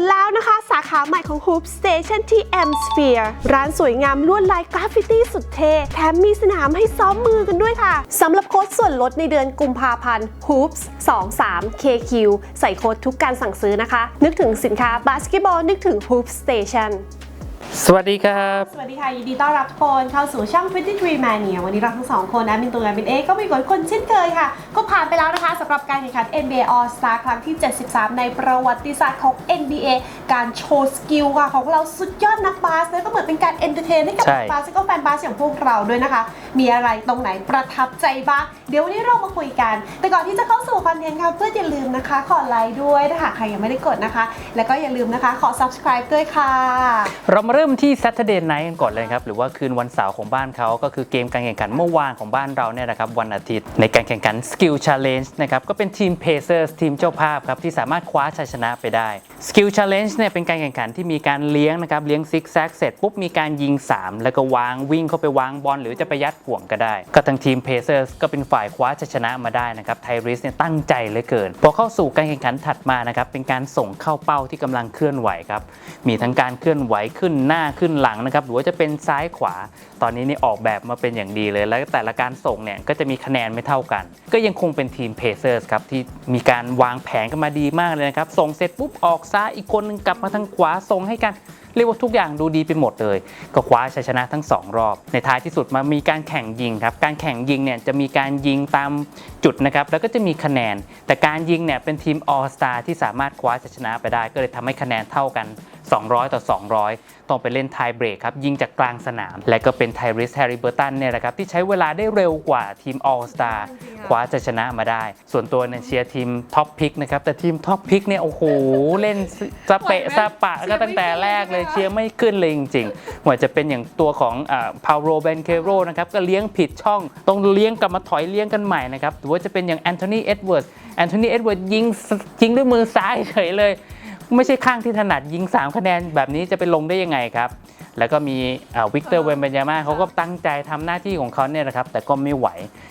ดแล้วนะคะ สาขาใหม่ของ Hoop Station ที่ M Sphere ร้านสวยงามลวดลายกราฟฟิตี้สุดเท่แถมมีสนามให้ซ้อมมือกันด้วยค่ะสำหรับโค้ดส่วนลดในเดือนกุมภาพันธ์ Hoops 23 KQ ใส่โค้ดทุกการสั่งซื้อนะคะ นึกถึงสินค้าบาสเกตบอลนึกถึง Hoop Station สวัสดีครับ สวัสดีค่ะ ยินดีต้อนรับทุกคนเข้าสู่ช่อง23 Mania วันนี้เราทั้งสองคนแอดมินตัวแอดมินเอก็มีกฎคนเช่นเคยค่ะ ก็ผ่านไปแล้วนะคะสำหรับการแข่งขัน NBA All Star ครั้งที่ 73 ในประวัติศาสตร์ของ NBA การโชว์สกิลค่ะของเราสุดยอดนักบาสและก็เหมือนเป็นการเอนเตอร์เทนให้กับใช่นักบาสและก็แฟนบาสอย่างพวกเราด้วยนะคะ มีอะไรตรงไหนประทับใจบ้าง เดี๋ยววันนี้เรามาคุยกัน แต่ก่อนที่จะเข้าสู่คอนเทนต์ค่ะเพื่อนอย่าลืมนะคะ ขอไลค์ด้วยถ้าหากใครยังไม่ได้กดนะคะ แล้วก็อย่าลืมนะคะ ขอ subscribe ด้วยค่ะ เรามาเริ่มที่ Saturday Night กันก่อนเลยครับ หรือว่าคืนวันเสาร์ของบ้านเขาก็คือเกมการแข่งขันเมื่อวานของบ้านเราเนี่ยนะครับวันอาทิตย์ในการแข่งขัน Skill Challenge นะครับก็เป็นทีม Pacers ทีมเจ้าภาพครับที่สามารถคว้าชัยชนะไปได้ Skill Challenge เนี่ยเป็นการแข่งขันที่มีการเลี้ยงนะครับเลี้ยงซิกแซกเสร็จปุ๊บมีการยิง 3 แล้วก็วางวิ่งเข้าไปวางบอลหรือจะไปยัดห่วงก็ได้ ก็ทางทีม Pacers ก็เป็นฝ่ายคว้าชัยชนะมาได้นะครับไทริสเนี่ยตั้งใจเหลือเกิน พอเข้าสู่การแข่งขันถัดมานะครับเป็นการส่งเข้าเป้าที่กำลังเคลื่อนไหวครับมีทั้งการเคลื่อนไหวขึ้นหน้าขึ้นหลังนะครับหรือว่าจะเป็นซ้ายขวา ตอนนี้นี่ออกแบบมาเป็นอย่างดีเลย แล้วแต่ละการส่งเนี่ยก็จะมีคะแนนไม่เท่ากัน ก็ยังคงเป็นทีม Pacers ครับที่มีการวางแผนกันมาดีมากเลยนะครับส่งเสร็จปุ๊บออกซ้ายอีกคนนึงกลับมาทางขวาส่งให้กัน เรียกว่าทุกอย่างดูดีไปหมดเลย ก็คว้าชัยชนะทั้ง 2 รอบ ในท้ายที่สุดมามีการแข่งยิงครับ การแข่งยิงเนี่ยจะมีการยิงตามจุดนะครับ แล้วก็จะมีคะแนน แต่การยิงเนี่ยเป็นทีมออสตาที่สามารถคว้าชัยชนะไปได้ ก็เลยทำให้คะแนนเท่ากัน 200 ต่อ 200 ต้องไปเล่นไทเบรกครับ ยิงจากกลางสนาม และก็เป็นไทริสแฮร์ริเบอร์ตันเนี่ยแหละครับ ที่ใช้เวลาได้เร็วกว่าทีม All Star คว้าชัยชนะมาได้ ส่วนตัวเนี่ยเชียร์ทีมท็อปพิกนะครับ แต่ทีมท็อปพิกเนี่ย โอ้โห เล่นสเปะสปะก็ตั้งแต่แรกเลยเชียร์ไม่ขึ้นเลยจริงๆเหมือนจะเป็นอย่างตัวของพาวโรเบนเคโรนะครับก็เลี้ยงผิดช่องต้องเลี้ยงกลับมาถอยเลี้ยงกันใหม่นะครับหรือว่าจะเป็นอย่างแอนโทนีเอ็ดเวิร์ดแอนโทนีเอ็ดเวิร์ดยิงยิงด้วยมือซ้ายเฉยเลย ไม่ใช่ข้างที่ถนัดยิง 3 คะแนนแบบนี้จะไปลงได้ยังไงครับ แล้วก็มีวิกเตอร์เวนเบนยาม่าเขาก็ตั้งใจทำหน้าที่ของเขาเนี่ยนะครับ แต่ก็ไม่ไหว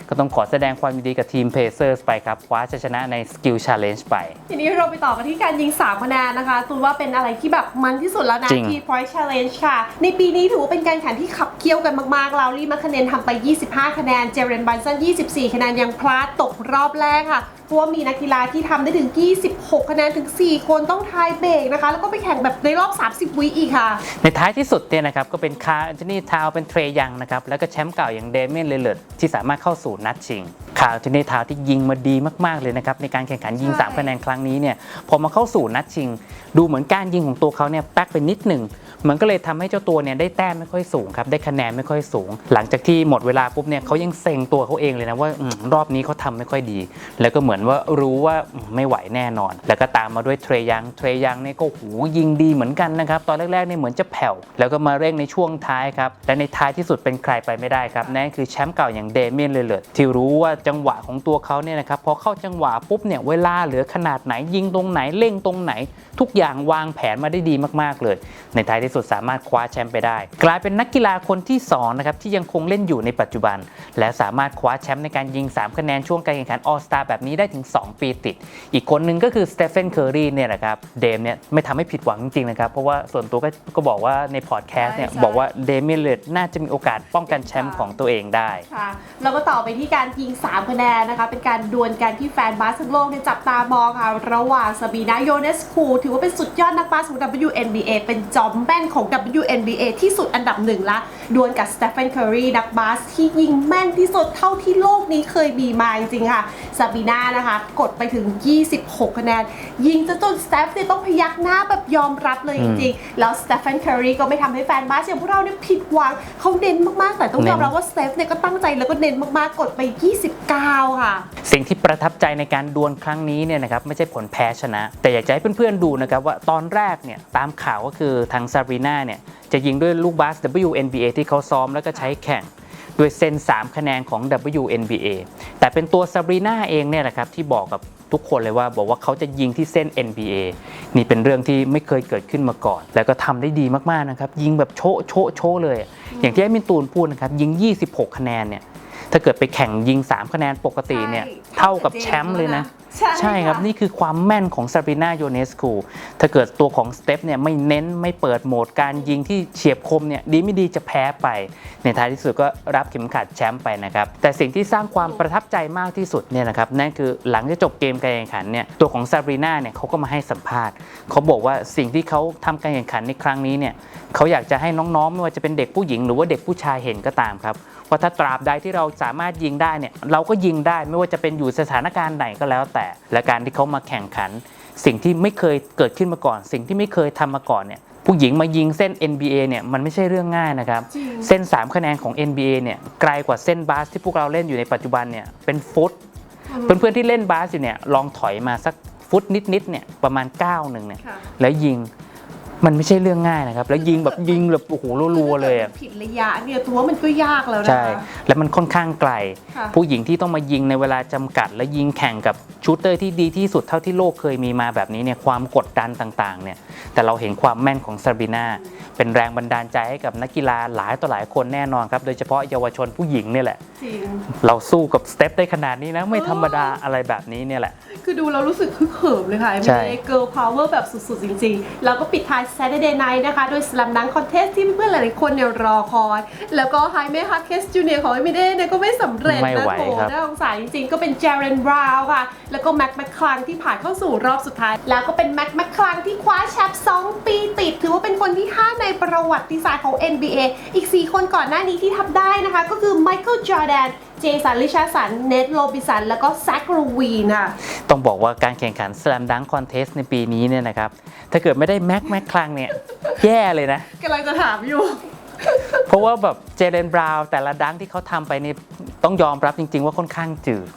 ก็ต้องขอแสดงความยินดีกับทีมเพเซอร์สไปครับคว้าชัยชนะใน Skill Challenge ไป ทีนี้เราไปต่อกันที่การยิง 3 คะแนนนะคะตูนว่าเป็นอะไรที่แบบมันที่สุดแล้วนะจริงที่ Point Challenge ค่ะ ในปีนี้ถือว่าเป็นการแข่งที่ขับเคี่ยวกันมากๆเรารีมาคะแนนทำไป 25 คะแนน เจเรนบันสัน 24 คะแนนยังพลาดตกรอบแรกค่ะเพราะว่ามีนักกีฬาที่ทำได้ถึง 26 คะแนนถึง 4 คนต้องทายเบรกนะคะ แล้วก็ไปแข่งแบบในรอบ 30 วิอีกค่ะ ในท้ายที่สุดเนี่ยนะครับก็เป็นคาร์อันโทนีทาวเป็นเทรยังนะครับแล้วก็แชมป์เก่าอย่างเดเมียนเลเลร์ที่สามารถเข้าสู่นัดชิงคาร์อันโทนีทาวที่ยิงมาดีมากๆเลยนะครับในการแข่งขันยิงใช่ 3คะแนนครั้งนี้เนี่ยพอมาเข้าสู่นัดชิง ดูเหมือนการยิงของตัวเขาเนี่ยแป๊กไปนิดหนึ่ง มันก็เลยทำให้เจ้าตัวเนี่ยได้แต้มไม่ค่อยสูงครับได้คะแนนไม่ค่อยสูง หลังจากที่หมดเวลาปุ๊บเนี่ยเขายังเซ็งตัวเขาเองเลยนะว่าอรอบนี้เขาทำไม่ค่อยดี แล้วก็เหมือนว่ารู้ว่าไม่ไหวแน่นอน แล้วก็ตามมาด้วยเทรยังเทรยังเนี่ยก็หูยิงดีเหมือนกันนะครับตอนแรกๆเนี่ยเหมือนจะแผ่วแล้วก็มาเร่งในช่วงท้ายครับและในท้ายที่สุดเป็นใครไปไม่ได้ครับนั่นคือแชมป์เก่าอย่างเดเมียนเลเลร์ที่รู้ว่าจังหวะของตัวเขาเนี่ยนะครับพอเข้าจังหวะปุ๊บเนี่ยเวลาเหลือขนาดไหนยิงตรงไหนเร่งตรงไหน ทุกอย่างวางแผนมาได้ดีมากๆเลย ในท้ายที่สุดสามารถคว้าแชมป์ไปได้ กลายเป็นนักกีฬาคนที่2นะครับที่ยังคงเล่นอยู่ในปัจจุบัน และสามารถคว้าแชมป์ในการยิง 3 คะแนนช่วงการแข่งขันออสตาแบบนี้ได้ถึง 2 ปีติด อีกคนหนึ่งก็คือสเตฟ e นเคอร์รีเนี่ยนะครับเดมเนี่ยไม่ทำให้ผิดหวังจริงๆนะครับเพราะว่าส่วนตัวก็ก็บอกว่าในพอดแคสต์เนี่ยใช่บอกว่าเดมิเลตน่าจะมีโอกาสป้องกันแชมป์ของตัวเองได้ค่ะแล้วก็ต่อไปที่การยิง 3 คะแนนนะคะเป็นการดวลกันที่แฟนบาสทั้งโลกเนี่ยจับตามองค่ะระหว่างซาบีนาโยเนสคูถือว่าเป็นสุดยอดนักบาสของ WNBA เป็นจอมแม่นของ WNBA ที่สุดอันดับหนึ่งละ ดวลกับสเตฟ e นเคอรีนักบาสที่ยิงแม่นที่สุดเท่าที่โลกนี้เคยมีมาจริงๆค่ะซาบีนานะคะ กดไปถึง 26 คะแนน ยิงจนจนสเตฟเนี่ยต้องพยักหน้าแบบยอมรับเลยจริงๆ แล้วสเตฟ e นเคอรีก็ไม่ทำให้แฟนบาสอย่างพวกเราเนี่ยผิดหวังเขาเน้นมากๆ แต่ต้องยอมรับว่าสเตฟเนี่ยก็ตั้งใจแล้วก็เน้นมากๆ กดไป 29 ค่ะ สิ่งที่ประทับใจในการดวลครั้งนี้เนี่ยนะครับไม่ใช่ผลแพ้ชนะ แต่อยากจะให้เพื่อนๆดูนะครับว่าตอนแรกเนี่ยตามข่าวก็คือทางซารีนาเนี่ยจะยิงด้วยลูกบาส WNBA ที่เขาซ้อมแล้วก็ใช้แข่งโดยเซ็น3 คะแนนของ WNBA แต่เป็นตัวซารีนาเองเนี่ยแหละครับที่บอกกับทุกคนเลยว่าบอกว่าเขาจะยิงที่เส้น NBA นี่เป็นเรื่องที่ไม่เคยเกิดขึ้นมาก่อน แล้วก็ทำได้ดีมากๆนะครับ ยิงแบบโชะโชะโชะเลย อย่างที่แอดมินตูนพูดนะครับ ยิง 26 คะแนนเนี่ย ถ้าเกิดไปแข่งยิง 3 คะแนนปกติเนี่ยใช่เท่ากับแชมป์เลยนะ ใช่ครับ นี่คือความแม่นของซาบีนาโยเนสคูถ้าเกิดตัวของสเตปเนี่ยไม่เน้นไม่เปิดโหมดการยิงที่เฉียบคมเนี่ยดีไม่ดีจะแพ้ไป ในท้ายที่สุดก็รับเข็มขัดแชมป์ไปนะครับแต่สิ่งที่สร้างความประทับใจมากที่สุดเนี่ยนะครับนั่นคือหลังจากจบเกมการแข่งขันเนี่ยตัวของซาบีนาเนี่ยเขาก็มาให้สัมภาษณ์เขาบอกว่าสิ่งที่เขาทำการแข่งขันในครั้งนี้เนี่ยเขาอยากจะให้น้องๆไม่ว่าจะเป็นเด็กผู้หญิง หรือว่าเด็กผู้ชายเห็นก็ตามครับ ว่าถ้าตราบใดที่เราสามารถยิงได้เนี่ยเราก็ยิงได้ไม่ว่าจะเป็นอยู่สถานการณ์ไหนก็แล้วแต่ และการที่เขามาแข่งขัน สิ่งที่ไม่เคยเกิดขึ้นมาก่อน สิ่งที่ไม่เคยทำมาก่อนเนี่ยผู้หญิงมายิงเส้น NBA เนี่ยมันไม่ใช่เรื่องง่ายนะครับจริงเส้น 3 คะแนนของ NBA เนี่ยไกลกว่าเส้นบาสที่พวกเราเล่นอยู่ในปัจจุบันเนี่ยเป็นฟุตเพื่อนๆที่เล่นบาสอยู่เนี่ยลองถอยมาสักฟุตนิดๆเนี่ยประมาณก้าวหนึ่งเนี่ยค่ะแล้วยิง มันไม่ใช่เรื่องง่ายนะครับ แล้วยิงแบบยิงแบบโอ้โหรัวๆเลยอะผิดระยะเนี่ยตัวมันก็ยากแล้วนะใช่ คะ แล้วมันค่อนข้างไกล ค่ะ ผู้หญิงที่ต้องมายิงในเวลาจำกัด และยิงแข่งกับชูตเตอร์ที่ดีที่สุดเท่าที่โลกเคยมีมาแบบนี้เนี่ยความกดดันต่างๆเนี่ยแต่เราเห็นความแม่นของซาบีนาเป็นแรงบันดาลใจให้กับนักกีฬาหลายต่อหลายคนแน่นอนครับ โดยเฉพาะเยาวชนผู้หญิงเนี่ยแหละ จริง เราสู้กับสเต็ปได้ขนาดนี้นะไม่ธรรมดาอะไรแบบนี้เนี่ยแหละ คือดูแล้วรู้สึกฮึกเหิมเลยค่ะ ใช่มีเกิร์ลพาวเวอร์แบบสุดๆ จริงๆ แล้วก็ปิดท้าย Saturday Night นะคะ โดยสลัมดังคอนเทสที่เพื่อนๆหลายๆคนเนี่ยรอคอย แล้วก็ไฮเมฮักเคสจูเนียของเอมิเดเนี่ยก็ไม่สำเร็จไม่นะไหวโถครับน่าสงสารจริงๆ ก็เป็นเจเรนบราวน์ค่ะ แล้วก็แม็กแมคคลังที่ผ่านเข้าสู่รอบสุดท้าย แล้วก็เป็นแม็กแมคคลังที่คว้าแชมป์2 ปีติด ถือว่าเป็นคนที่ 5 ในประวัติศาสตร์ของ NBA อีก 4 คนก่อนหน้านี้ที่ทำได้นะคะ ก็คือไมเคิลจอร์แดน เจสันลิชาสัน เนทโรบิสัน แล้วก็แซคโรวีนค่ะต้องบอกว่าการแข่งขัน Slam Dunk Contest ในปีนี้เนี่ยนะครับ ถ้าเกิดไม่ได้แม็กแม็กคลังเนี่ย แย่เลยนะกำลังจะถามอยู่ เพราะว่าแบบเจเ e นบราวน์แต่ละดังที่เขาทำไปนี่ต้องยอมรับจริง ๆ ว่าค่อนข้างจืด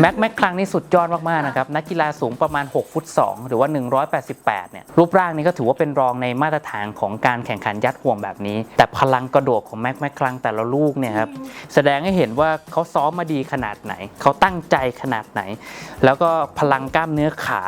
แม็กแม็กคลังนี่สุดยอดมากๆนะครับนักกีฬาสูงประมาณ 6 ฟุต 2 หรือว่า 188 เนี่ยรูปร่างนี้ก็ถือว่าเป็นรองในมาตรฐานของการแข่งขันยัดห่วงแบบนี้ แต่พลังกระโดดของแม็กแม็กคลังแต่ละลูกเนี่ยครับแสดงให้เห็นว่าเขาซ้อมมาดีขนาดไหน เขาตั้งใจขนาดไหน แล้วก็พลังกล้ามเนื้อขา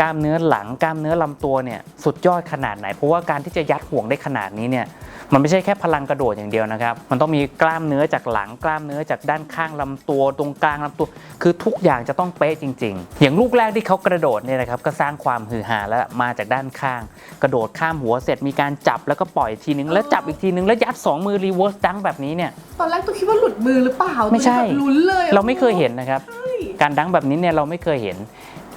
กล้ามเนื้อหลังกล้ามเนื้อลำตัวเนี่ยสุดยอดขนาดไหน เพราะว่าการที่จะยัดห่วงได้ขนาดนี้เนี่ย มันไม่ใช่แค่พลังกระโดดอย่างเดียวนะครับ มันต้องมีกล้ามเนื้อจากหลังกล้ามเนื้อจากด้านข้างลำตัวตรงกลางลำตัว คือทุกอย่างจะต้องเป๊ะจริง ๆ อย่างลูกแรกที่เขากระโดดเนี่ยนะครับก็สร้างความฮือฮาแล้วมาจากด้านข้าง กระโดดข้ามหัวเสร็จมีการจับแล้วก็ปล่อยทีนึงแล้วจับอีกทีนึงแล้วยัดสองมือรีเวิร์สดังแบบนี้เนี่ยตอนแรกตัวคิดว่าหลุดมือหรือเปล่าไม่ใช่ตัวแบบลุ้นเลยอะเราไม่เคยเห็นนะครับใช่การดังแบบนี้เนี่ยเราไม่เคยเห็น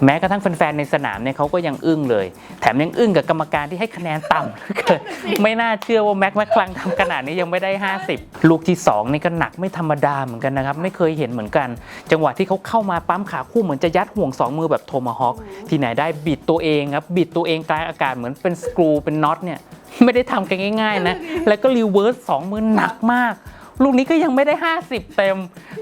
แม้กระทั่งแฟนๆในสนามเนี่ยเขาก็ยังอึ้งเลย แถมยังอึ้งกับกรรมการที่ให้คะแนนต่ำเหลือเกินไม่น่าเชื่อว่าแม็กแม็กคลังทำขนาดนี้ยังไม่ได้ 50 ลูกที่ 2 นี่ก็หนักไม่ธรรมดาเหมือนกันนะครับ ไม่เคยเห็นเหมือนกัน จังหวะที่เขาเข้ามาปั๊มขาคู่เหมือนจะยัดห่วง 2 มือแบบโทมาฮอคที่ไหนได้บิดตัวเองครับบิดตัวเองกลางอากาศเหมือนเป็นสกรูเป็นน็อตเนี่ยไม่ได้ทำกันง่าย ๆ นะ แล้วก็รีเวิร์สสองมือหนักมาก ลูกนี้ก็ยังไม่ได้ 50 เต็ม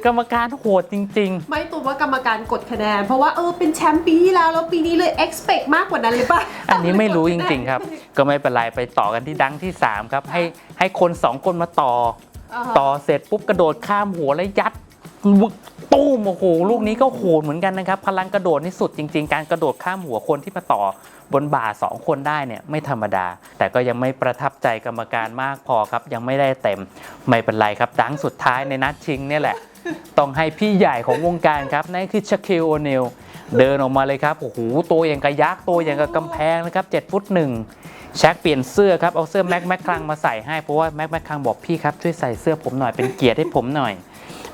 กรรมการโหดจริงๆไม่ตัวว่ากรรมการกดคะแนน เพราะว่าเออเป็นแชมป์ปีที่แล้ว แล้วปีนี้เลย expect มากกว่านั้นหรือเปล่าอันนี้ไม่รู้จริง ๆ ครับ ก็ไม่เป็นไรไปต่อกันที่ดังที่ 3 ครับ ให้ให้คน 2 คนมาต่อ อ่าฮะ ต่อเสร็จปุ๊บกระโดดข้ามหัวแล้วยัดวึก ตู้มโอ้โหลูกนี้ก็โหดเหมือนกันนะครับ พลังกระโดดนี่สุดจริง ๆ การกระโดดข้ามหัวคนที่มาต่อบนบ่า 2 คนได้เนี่ยไม่ธรรมดา แต่ก็ยังไม่ประทับใจกรรมการมากพอครับ ยังไม่ได้เต็มไม่เป็นไรครับดังสุดท้ายในนัดชิงเนี่ยแหละ ต้องให้พี่ใหญ่ของวงการครับ นั่นคือชาคิลโอเนลเดินออกมาเลยครับโอ้โหตัวอย่างกระยักษ์ตัวอย่างกับกำแพงนะครับ7ฟุตหนึ่งแช็คเปลี่ยนเสื้อครับเอาเสื้อแม็กแม็กคลังมาใส่ให้เพราะว่าแม็กแม็กคลังบอกพี่ครับช่วยใส่เสื้อผมหน่อยเป็นเกียรติให้ผมหน่อย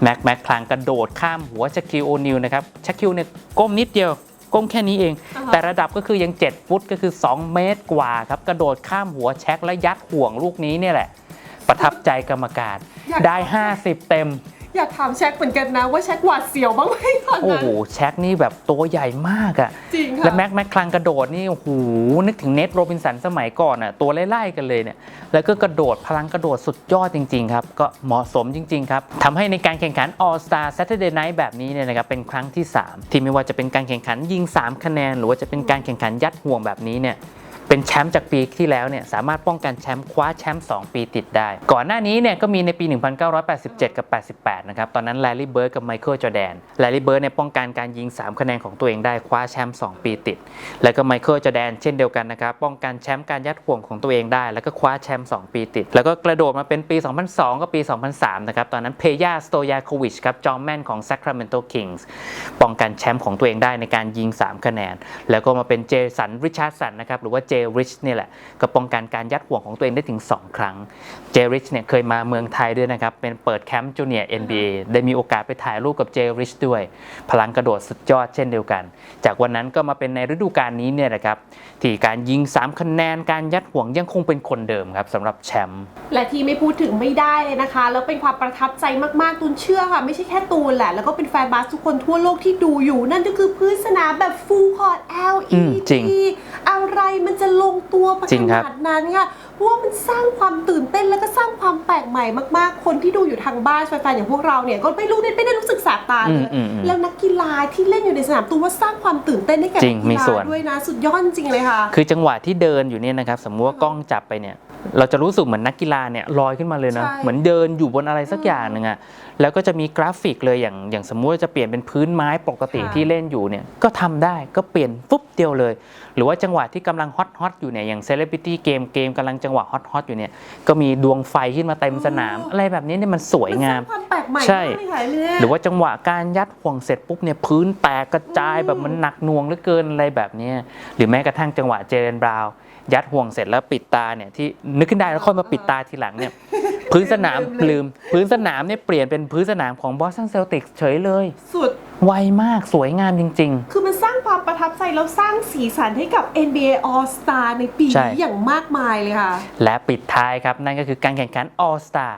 แม็กแม็กคลังกระโดดข้ามหัวชาคิลโอนิลนะครับชาคิลเนี่ยก้มนิดเดียว ก้มแค่นี้เองอ่าฮะแต่ระดับก็คือยัง 7 ฟุตก็คือ 2 เมตรกว่าครับ กระโดดข้ามหัวแช็คและยัดห่วงลูกนี้เนี่ยแหละ ประทับใจกรรมการได้ 50 เต็ม อยากถามแช็คเหมือนกันนะว่าแช็คหวาดเสียวบ้างไหมตอนโอ้นั้น โหแช็คนี่แบบตัวใหญ่มากอะจริงค่ะ และแม็กแม็กคลังกระโดดนี่โอ้โหนึกถึงเนทโรบินสันสมัยก่อนอะตัวไล่ๆกันเลยเนี่ยแล้วก็กระโดดพลังกระโดดสุดยอดจริงๆครับ ก็เหมาะสมจริงๆครับทำให้ในการแข่งขัน All Star Saturday Night แบบนี้เนี่ยนะครับเป็นครั้งที่ 3 ที่ไม่ว่าจะเป็นการแข่งขันยิง 3 คะแนน หรือว่าจะเป็นการแข่งขันยัดห่วงแบบนี้เนี่ย เป็นแชมป์จากปีที่แล้วเนี่ยสามารถป้องกันแชมป์คว้าแชมป์2ปีติดได้ ก่อนหน้านี้เนี่ยก็มีในปี 1987 กับ 88 นะครับ ตอนนั้นแลรี่เบิร์ดกับไมเคิลจอแดนแลรี่เบิร์ดเนี่ยป้องกันการยิง 3 คะแนนของตัวเองได้คว้าแชมป์2ปีติด แล้วก็ไมเคิลจอแดนเช่นเดียวกันนะครับป้องกันแชมป์การยัดห่วงของตัวเองได้ แล้วก็คว้าแชมป์2ปีติด แล้วก็กระโดดมาเป็นปี 2002 กับปี 2003 นะครับตอนนั้นเพยาสโตยาโควิชครับจอมแม่นของ Sacramento Kings ป้องกันแชมป์ของตัวเองได้ในการยิง 3 คะแนน แล้วก็มาเป็นเจสันริชาร์ดสันนะครับหรือว่าเจริชนี่แหละก็ป้องกันการยัดห่วงของตัวเองได้ถึง 2 ครั้งเจริชเนี่ยเคยมาเมืองไทยด้วยนะครับ เป็นเปิดแคมป์จูเนียร์ NBA ได้มีโอกาสไปถ่ายรูปกับเจริชด้วย พลังกระโดดสุดยอดเช่นเดียวกัน จากวันนั้นก็มาเป็นในฤดูกาลนี้เนี่ยนะครับที่การยิง 3 คะแนนการยัดห่วงยังคงเป็นคนเดิมครับสำหรับแชมป์และที่ไม่พูดถึงไม่ได้เลยนะคะ แล้วเป็นความประทับใจมากๆตูนเชื่อค่ะ ไม่ใช่แค่ตูนแหละ แล้วก็เป็นแฟนบาสทุกคนทั่วโลกที่ดูอยู่ นั่นก็คือพื้นสนามแบบ full court อืม LED จริงอะไรมันจะลงตัวประจริงขครับนาดนั้นค่ะเพราะว่ามันสร้างความตื่นเต้นแล้วก็สร้างความแปลกใหม่มากๆ คนที่ดูอยู่ทางบ้านแฟนๆอย่างพวกเราเนี่ยก็ไม่รู้ไม่ได้รู้สึกสาบตาเลยอืมอืมอืมแล้วนักกีฬาที่เล่นอยู่ในสนามตูนว่าสร้างความตื่นเต้นให้แก่จริงนักมีกีฬาส่วน ด้วยนะ สุดยอดจริงเลยค่ะ คือจังหวะที่เดินอยู่เนี่ยนะครับ สมมุติว่ากล้องจับไปเนี่ย เราจะรู้สึกเหมือนนักกีฬาเนี่ยลอยขึ้นมาเลยนะ ใช่ เหมือนเดินอยู่บนอะไรสักอย่างหนึ่งอะแล้วก็จะมีกราฟิกเลยอย่างอย่างสมมุติว่าจะเปลี่ยนเป็นพื้นไม้ปกติค่ะที่เล่นอยู่เนี่ยก็ทำได้ก็เปลี่ยนปุ๊บเดียวเลย หรือว่าจังหวะที่กำลังฮอตฮอตอยู่เนี่ยอย่างเซเลบริตี้เกมเกมกำลังจังหวะฮอตฮอตอยู่เนี่ยก็มีดวงไฟขึ้นมาเต็มสนาม อะไรแบบนี้เนี่ยมันสวยมันสงาร้ามงความแปลกใหม่ใช่ มากเลยค่ะเนี่ยหรือว่าจังหวะการยัดห่วงเสร็จปุ๊บเนี่ยพื้นแตกกระจายแบบมันหนักหน่วงเหลือเกินอะไรแบบเนี้ยหรือแม้กระทั่งจังหวะเจเรนบราวน์ ยัดห่วงเสร็จแล้วปิดตาเนี่ยที่นึกขึ้นได้แล้วค่อยมาปิดตาทีหลังเนี่ยพื้นสนามลืลืมมพื้นสนามเนี่ยเปลี่ยนเป็นพื้นสนามของบอสตันเซลติกเฉยเลย สุด ไวมากสวยงามจริงคือมันสร้างความประทับใจ แล้วสร้างสีสันให้กับ NBA All Star ในปีใช่ นี้อย่างมากมายเลยค่ะๆและปิดท้ายครับ นั่นก็คือการแข่งขัน All Star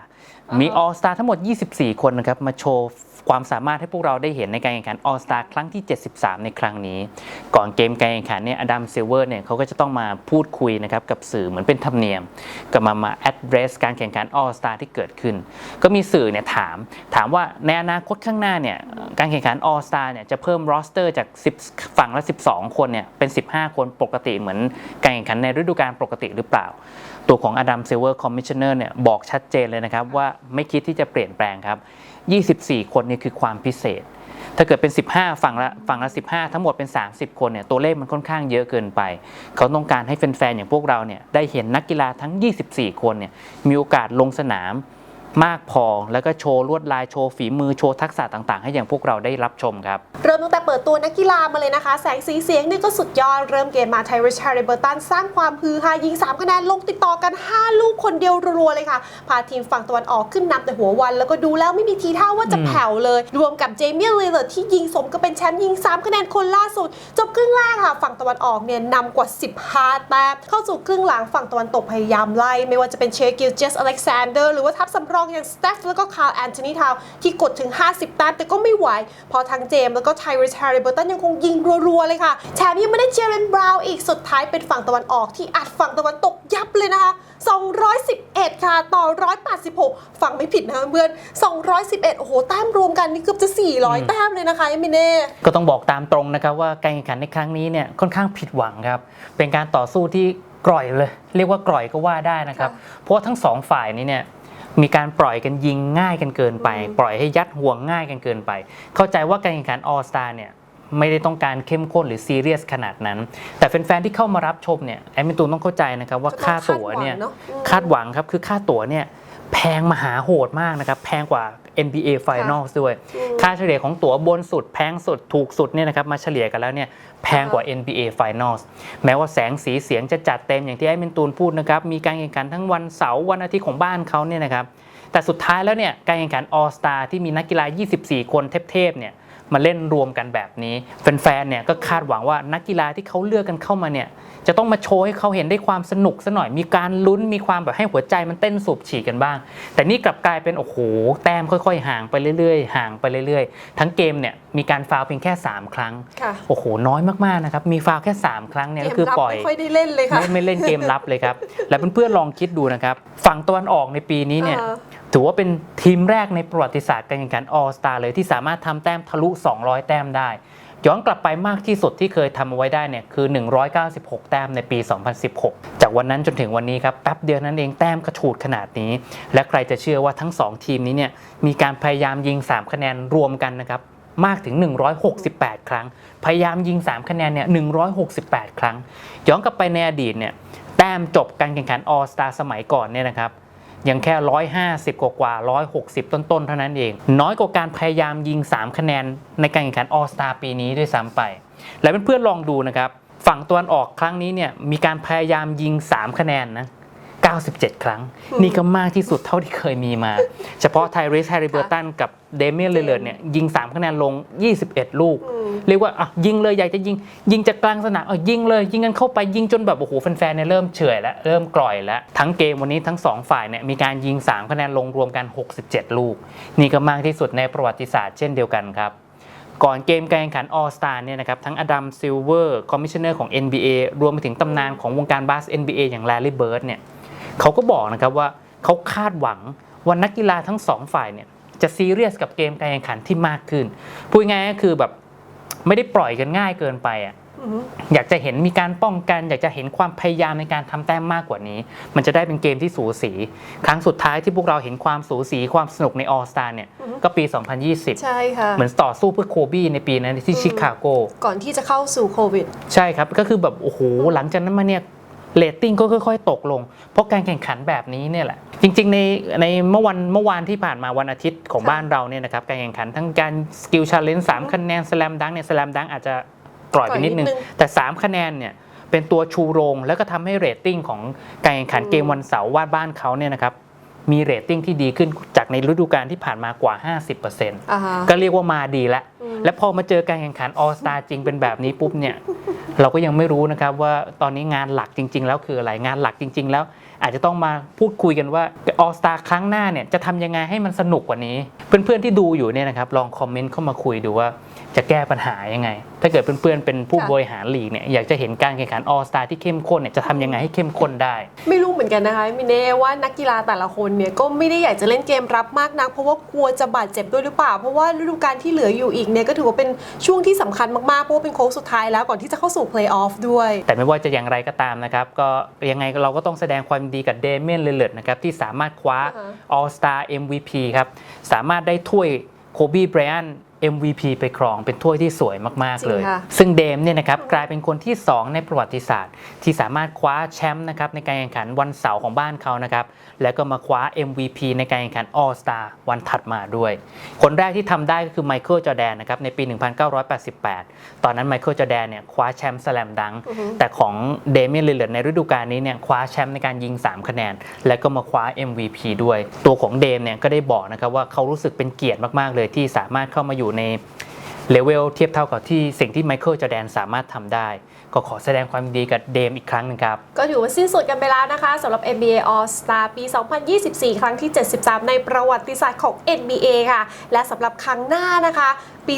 มีอ่าฮะ All Star ทั้งหมด 24 คนนะครับ มาโชว์ ความสามารถให้พวกเราได้เห็นในการแข่งขัน All Star ครั้งที่ 73 ในครั้งนี้ ก่อนเกมการแข่งขันเนี่ยอดัมซิลเวอร์เนี่ยเขาก็จะต้องมาพูดคุยนะครับกับสื่อเหมือนเป็นธรรมเนียมก็มามา address การแข่งขัน All Star ที่เกิดขึ้น ก็มีสื่อเนี่ยถาม ถามว่าในอนาคตข้างหน้าเนี่ยการแข่งขัน All Star เนี่ยจะเพิ่ม roster จาก 10 ฝั่งละ 12 คนเนี่ยเป็น 15 คนปกติเหมือนการแข่งขันในฤดูกาลปกติหรือเปล่า ตัวของอดัมซิลเวอร์คอมมิชเนอร์เนี่ยบอกชัดเจนเลยนะครับว่าไม่คิดที่จะเปลี่ยนแปลงครับ 24 คนนี่คือความพิเศษ ถ้าเกิดเป็น 15 ฝั่งละฝั่งละ 15 ทั้งหมดเป็น 30 คนเนี่ยตัวเลขมันค่อนข้างเยอะเกินไป เขาต้องการให้แฟนๆอย่างพวกเราเนี่ยได้เห็นนักกีฬาทั้ง 24 คนเนี่ยมีโอกาสลงสนาม มากพอ แล้วก็โชว์ลวดลายโชว์ฝีมือโชว์ทักษะต่างๆ ให้อย่างพวกเราได้รับชมครับ เริ่มตั้งแต่เปิดตัวนักกีฬามาเลยนะคะ แสงสีเสียงนี่ก็สุดยอด เริ่มเกมมาไทริชฮาริเบอร์ตันสร้างความฮือฮายิง 3 คะแนนลงติดต่อกัน 5 ลูกคนเดียวรัวๆเลยค่ะ พาทีมฝั่งตะวันออกขึ้นนำแต่หัววัน แล้วก็ดูแล้วไม่มีทีท่าว่าจะแผ่วเลย รวมกับเจมี่เลเลอร์ที่ยิงสมกับเป็นแชมป์ยิง 3 คะแนนคนล่าสุด จบครึ่งแรกค่ะ ฝั่งตะวันออกเนี่ยนำกว่า 15แต้มเข้าสู่ครึ่งหลังฝั่งตะวันตกพยายามไล่ไม่ว่าจะเป็นเชกิลเจสอเล็กซานเดอร์หรือว่าทัพสำรองอย่างสเตฟแล้วก็คาร์ลแอนโทนีทาวที่กดถึง 50 แต้มแต่ก็ไม่ไหว พอทั้งเจมส์แล้วก็ไทริสฮาริเบอร์ตันยังคงยิงรัวๆ เลยค่ะ แถมยังไม่ได้เจเรนบราวน์อีกสุดท้ายเป็นฝั่งตะวันออกที่อัดฝั่งตะวันตกยับเลยนะคะ 211 ค่ะ ต่อ 186ฟังไม่ผิดนะคะเพื่อน 211 โอ้โห แต้มรวมกันนี่เกือบจะ 400 แต้มเลยนะคะเอมิเน่ ก็ต้องบอกตามตรงนะครับว่าการแข่งขันในครั้งนี้เนี่ยค่อนข้างผิดหวังครับ เป็นการต่อสู้ที่กร่อยเลย เรียกว่ากร่อยก็ว่าได้นะครับค่ะเพราะว่าทั้งสองฝ่ายนี้เนี่ย มีการปล่อยกันยิงง่ายกันเกินไปอืมปล่อยให้ยัดห่วงง่ายกันเกินไป เข้าใจว่าการแข่งขันออสตาเนี่ยไม่ได้ต้องการเข้มข้นหรือซีเรียสขนาดนั้น แต่แฟนๆที่เข้ามารับชมเนี่ยแอดมินตูนต้องเข้าใจนะครับว่าค่าตั๋วเนี่ยก็ต้องคาดหวังครับคือค่าตั๋วเนี่ยแพงมหาโหดมากนะครับแพงกว่า NBA Finals ด้วยอืมค่าเฉลี่ยของตั๋วบนสุดแพงสุดถูกสุดเนี่ยนะครับมาเฉลี่ยกันแล้วเนี่ยแพงกว่า NBA Finals แม้ว่าแสงสีเสียงจะจัดเต็มอย่างที่ไอ้เมนตูนพูดนะครับมีการแข่งขันทั้งวันเสาร์วันอาทิตย์ของบ้านเขาเนี่ยนะครับแต่สุดท้ายแล้วเนี่ยการแข่งขัน All Star ที่มีนักกีฬา 24 คนเทพๆเนี่ย มาเล่นรวมกันแบบนี้แฟนๆเนี่ยก็คาดหวังว่านักกีฬาที่เขาเลือกกันเข้ามาเนี่ยจะต้องมาโชว์ให้เขาเห็นได้ความสนุกซะหน่อย มีการลุ้น มีความแบบให้หัวใจมันเต้นสูบฉีดกันบ้าง แต่นี่กลับกลายเป็นโอ้โห แต้มค่อยๆ ห่างไปเรื่อยๆ ห่างไปเรื่อยๆ ทั้งเกมเนี่ยมีการฟาวล์เพียงแค่ 3 ครั้งค่ะโอ้โห น้อยมากๆ นะครับ มีฟาวล์แค่ 3 ครั้งเนี่ยเกก็มคือรับปล่อย ไม่ค่อยได้เล่นเลยค่ะ ไม่ไม่เล่นเกมรับเลยครับ และเพื่อนๆลองคิดดูนะครับ ฝั่งตะวันออกในปีนี้เนี่ยอ่า ถือว่าเป็นทีมแรกในประวัติศาสตร์การแข่งขัน All Star เลยที่สามารถทำแต้มทะลุ 200 แต้มได้ ย้อนกลับไปมากที่สุดที่เคยทำเอาไว้ได้เนี่ยคือ 196 แต้มในปี 2016 จากวันนั้นจนถึงวันนี้ครับแป๊บเดียวนั้นเองแต้มกระฉูดขนาดนี้ และใครจะเชื่อว่าทั้ง 2 ทีมนี้เนี่ยมีการพยายามยิง 3 คะแนนรวมกันนะครับมากถึง 168 ครั้ง พยายามยิง 3 คะแนนเนี่ย 168 ครั้ง ย้อนกลับไปในอดีตเนี่ย แต้มจบการแข่งขันออสตาสมัยก่อนเนี่ยนะครับ ยังแค่ 150 กว่ากว่า 160 ต้นๆ เท่านั้นเอง น้อยกว่าการพยายามยิง 3 คะแนนในการแข่งขันออสตาปีนี้ด้วยซ้ำไป และเพื่อนๆลองดูนะครับ ฝั่งตะวันออกครั้งนี้เนี่ยมีการพยายามยิง 3 คะแนนนะ 97 ครั้ง นี่ก็มากที่สุดเท่าที่เคยมีมา เฉพาะไทริสแฮร์ริเบอร์ตันกับเดเมียนเลเลอร์เนี่ยยิง 3 คะแนนลง 21 ลูกอืมเรียกว่าอะยิงเลยอยากจะยิง ยิงจากกลางสนามเออยิงเลย ยิงกันเข้าไปยิงจนแบบโอ้โหแฟนๆเนี่ยเริ่มเฉื่อยแล้ว เริ่มกร่อยแล้ว ทั้งเกมวันนี้ทั้งสองฝ่ายเนี่ยมีการยิง 3 คะแนนลงรวมกัน 67 ลูก นี่ก็มากที่สุดในประวัติศาสตร์เช่นเดียวกันครับก่อนเกมการแข่งขัน All Star เนี่ยนะครับทั้งอดัมซิลเวอร์คอมมิชเนอร์ของ NBA รวมไปถึงตำนานของวงการบาส NBA อย่างแลลี่เบิร์ดเนี่ย เขาก็บอกนะครับว่าเขาคาดหวังว่านักกีฬาทั้งสองฝ่ายเนี่ยจะซีเรียสกับเกมการแข่งขันที่มากขึ้น พูดง่ายๆก็คือแบบไม่ได้ปล่อยกันง่ายเกินไปอะอืมอยากจะเห็นมีการป้องกัน อยากจะเห็นความพยายามในการทำแต้มมากกว่านี้ มันจะได้เป็นเกมที่สูสี ครั้งสุดท้ายที่พวกเราเห็นความสูสีความสนุกในออสตาเนี่ยอือฮึก็ปี 2020 ใช่ค่ะเหมือนต่อสู้เพื่อโคบี้ในปีนั้นที่อืมชิคาโก ก่อนที่จะเข้าสู่โควิด ใช่ครับ ก็คือแบบ โอ้โห หลังจากนั้นมาเนี่ย เรตติ้งก็ค่อยๆ ตกลง เพราะการแข่งขันแบบนี้เนี่ยแหละ จริงๆ ในในเมื่อวันเมื่อวานที่ผ่านมาวันอาทิตย์ของค่ะบ้านเราเนี่ยนะครับ การแข่งขันทั้งการสกิลชาเลนจ์สามคะแนนสแลมดังเนี่ยสแลมดังอาจจะกร่อยไปนิดนึง แต่ 3 คะแนนเนี่ยเป็นตัวชูโรง แล้วก็ทำให้เรตติ้งของการแข่งขันอืมเกมวันเสาร์วาดบ้านเขาเนี่ยนะครับ มีเรตติ้งที่ดีขึ้นจากในฤดูกาลที่ผ่านมากว่า 50%อ่าฮะก็เรียกว่ามาดีแล้วอืมและพอมาเจอการแข่งขันออสตาจริงเป็นแบบนี้ปุ๊บเนี่ย เราก็ยังไม่รู้นะครับว่าตอนนี้งานหลักจริง ๆ แล้วคืออะไรงานหลักจริง ๆ แล้ว อาจจะต้องมาพูดคุยกันว่าออสตาครั้งหน้าเนี่ยจะทำยังไงให้มันสนุกกว่านี้ เพื่อนๆที่ดูอยู่เนี่ยนะครับลองคอมเมนต์เข้ามาคุยดูว่า จะแก้ปัญหายังไง ถ้าเกิดเพื่อนๆเป็นผู้ค่ะบริหารลีกเนี่ยอยากจะเห็นการแข่งขันออสตาที่เข้มข้นเนี่ยจะทำยังไงให้เข้มข้นได้ ไม่รู้เหมือนกันนะคะมิเน่ว่านักกีฬาแต่ละคนเนี่ยก็ไม่ได้อยากจะเล่นเกมรับมากนัก เพราะว่ากลัวจะบาดเจ็บด้วยหรือเปล่า เพราะว่าฤดูกาลที่เหลืออยู่อีกเนี่ยก็ถือว่าเป็นช่วงที่สำคัญมากๆเพราะว่าเป็นโค้งสุดท้ายแล้วก่อนที่จะเข้าสู่เพลย์ออฟด้วย แต่ไม่ว่าจะอย่างไรก็ตามนะครับก็ยังไงเราก็ต้องแสดงความยินดีกับเดเมียนเลเลร์นะครับที่สามารถคว้าอ่าฮะ All Star MVP ครับสามารถได้ถ้วยโคบีไบรอัน MVP ไปครองเป็นถ้วยที่สวยมากจริๆงเลยค่ะซึ่งเดมเนี่ยนะครับกลายเป็นคนที่ 2 ในประวัติศาสตร์ ที่สามารถคว้าแชมป์นะครับในการแข่งขันวันเสาร์ของบ้านเขานะครับแล้วก็มาคว้า MVP ในการแข่งขัน All Star วันถัดมาด้วย คนแรกที่ทำได้ก็คือไมเคิลจอแดนนะครับในปี 1988 ตอนนั้นไมเคิลจอแดนเนี่ยคว้าแชมป์สแลมดังอือฮึแต่ของเดเมียนลิลเลอร์ในฤดูกาลนี้เนี่ยคว้าแชมป์ในการยิง 3 คะแนน และก็มาคว้า MVP ด้วย ตัวของเดมเนี่ยก็ได้บอกนะครับว่าเขารู้สึกเป็นเกียรติมากๆเลยที่สามารถเข้ามาอยู่ใน เลเวลเทียบเท่ากับที่สิ่งที่ไมเคิลจอแดนสามารถทำได้ ก็ขอแสดงความดีกับเดมอีกครั้งหนึงครับ ก็ถือว่าสิ้นสุดกันไปแล้วนะคะสำหรับ NBA All Star ปี 2024 ครั้งที่ 73 ในประวัติศาสตร์ของ NBA ค่ะ และสำหรับครั้งหน้านะคะ ปี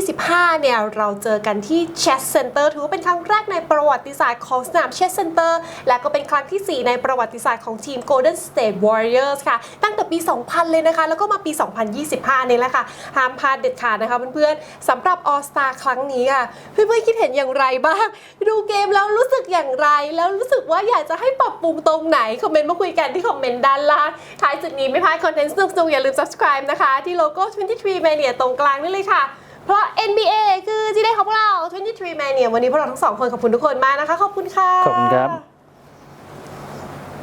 2025 เนี่ย เราเจอกันที่ Chess Center ถือว่าเป็นครั้งแรกในประวัติศาสตร์ของสนาม Chess Center และก็เป็นครั้งทีสี่4 ในประวัติศาสตร์ของทีม Golden State Warriors ค่ะ ตั้งแต่ปี 2000 เลยนะคะ แล้วก็มาปี 2025 นี่แหละค่ะห้ามพลาดเด็ดขาดนะคะเพื่อนๆสำหรับ All Star ครั้งนี้ค่ะเพื่อนๆคิดเห็นอย่างไรบ้าง ดูเกมแล้วรู้สึกอย่างไร แล้วรู้สึกว่าอยากจะให้ปรับปรุงตรงไหน คอมเมนต์มาคุยกันที่คอมเมนต์ด้านล่างท้ายสุดนี้ไม่พลาดคอนเทนต์สนุกๆอย่าลืม subscribe นะคะ ที่โลโก้23 Mania ตรงกลางนี่เลยค่ะเพราะ NBA คือที่ได้ของเรา 23 Mania วันนี้พวกเราทั้งสองคนขอบคุณทุกคนมากนะคะ ขอบคุณค่ะ ขอบคุณครับ